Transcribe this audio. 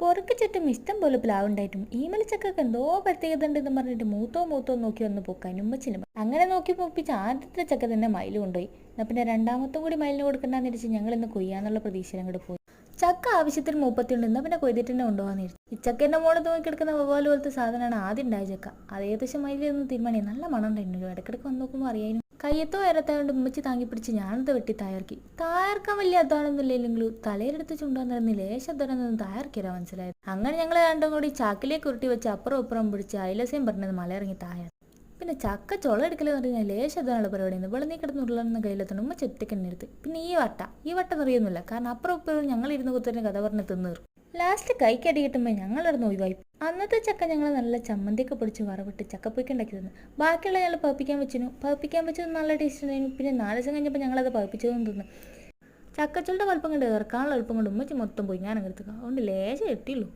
പുറക്ക് ചുറ്റും ഇഷ്ടം പോലെ പ്ലാവുണ്ടായിട്ടും. ഈ മലച്ചക്കൊക്കെ എന്തോ പ്രത്യേകത ഉണ്ടെന്ന് പറഞ്ഞിട്ട് മൂത്തോ മൂത്തോ നോക്കി വന്ന് പൊക്കാനും ഉമ്മച്ചിലും അങ്ങനെ നോക്കി പൊപ്പിച്ച് ആദ്യത്തെ ചക്ക തന്നെ മയിൽ കൊണ്ടുപോയി. എന്നാൽ പിന്നെ രണ്ടാമത്തും കൂടി മയിലിന് കൊടുക്കണ്ടെന്ന് വെച്ച് ഞങ്ങൾ ഇന്ന് കൊയ്യാന്നുള്ള പ്രതീക്ഷയിൽ അങ്ങോട്ട് പോയി. ചക്ക ആവശ്യത്തിന് മൂപ്പത്തിയുണ്ട്. എന്നാൽ പിന്നെ കൊയ്തിട്ട് തന്നെ കൊണ്ടുപോകാൻ ഇരിച്ചു ഈ ചക്കേന്റെ മുകളിൽ തൂങ്ങി കിടക്കുന്ന വവ്വാൽ പോലത്തെ സാധനമാണ് ആദ്യം ഉണ്ടായ ചക്ക. അത് ഏകദേശം മയിലൊന്നും തീരുമാനം നല്ല മണം ഉണ്ടായിരുന്നു ഇടയ്ക്കിടയ്ക്ക് വന്ന് നോക്കുമ്പോൾ അറിയാനും കയ്യത്തോ ഇരത്തായോണ്ട് ഉമ്മച്ചി താങ്ങി പിടിച്ച് ഞാനത് വെട്ടി തായർക്കി തയ്യാർക്കാൻ വലിയ അധ്വാനമൊന്നുമില്ലെങ്കിലും തലയിലെടുത്ത് ചുണ്ടാൻ നടന്ന് ലേശം തായർക്കിരാ മനസ്സിലായത്. അങ്ങനെ ഞങ്ങൾ രണ്ടും കൂടി ചാക്കിലേക്ക് ഉരുട്ടി വെച്ച് അപ്പുറം ഇപ്പുറം പിടിച്ച് അയലസയും പറഞ്ഞത് മലയിറങ്ങി തായ പിന്നെ ചക്ക ചുള എടുക്കലെന്ന് പറഞ്ഞാൽ ലേശത്തിനുള്ള പരിപാടിയാണ് ഇവിടെ നീ കിടന്ന് ഉരുളെന്ന കയ്യിലെത്തണം ഉമ്മ എടുത്ത് പിന്നെ ഈ വട്ട. ഈ വട്ടം എന്നറിയുന്നില്ല കാരണം അപ്പുറം ഇപ്പുറം ഞങ്ങൾ ഇരുന്ന് കുത്തന്നെ കഥ പറഞ്ഞ് തിന്നീർ ലാസ്റ്റ് കൈക്കടി കിട്ടുമ്പോൾ ഞങ്ങൾ ഇടന്ന് ഒഴിവായി. അന്നത്തെ ചക്ക ഞങ്ങൾ നല്ല ചമ്മന്തിയൊക്കെ പൊടിച്ച് വറവിട്ട് ചക്കപ്പൊയ്ക്ക് ഉണ്ടാക്കി തന്നു ബാക്കിയുള്ള ഞങ്ങൾ പപ്പിക്കാൻ വെച്ചിരുന്നു. പപ്പിക്കാൻ വെച്ചത് നല്ല ടേസ്റ്റ് ഉണ്ടായിരുന്നു. പിന്നെ നാല് ദിവസം കഴിഞ്ഞപ്പോൾ ഞങ്ങളത് പപ്പിച്ചതും തോന്നുന്നു ചക്കച്ചുളുടെ വലുപ്പം കണ്ട് ഇറക്കാനുള്ള എളുപ്പം കൊണ്ട് ഉമ്മച്ചി മൊത്തം പോയി. ഞാൻ അങ്ങനെ അതുകൊണ്ട് ലേശം എത്തിയുള്ളൂ.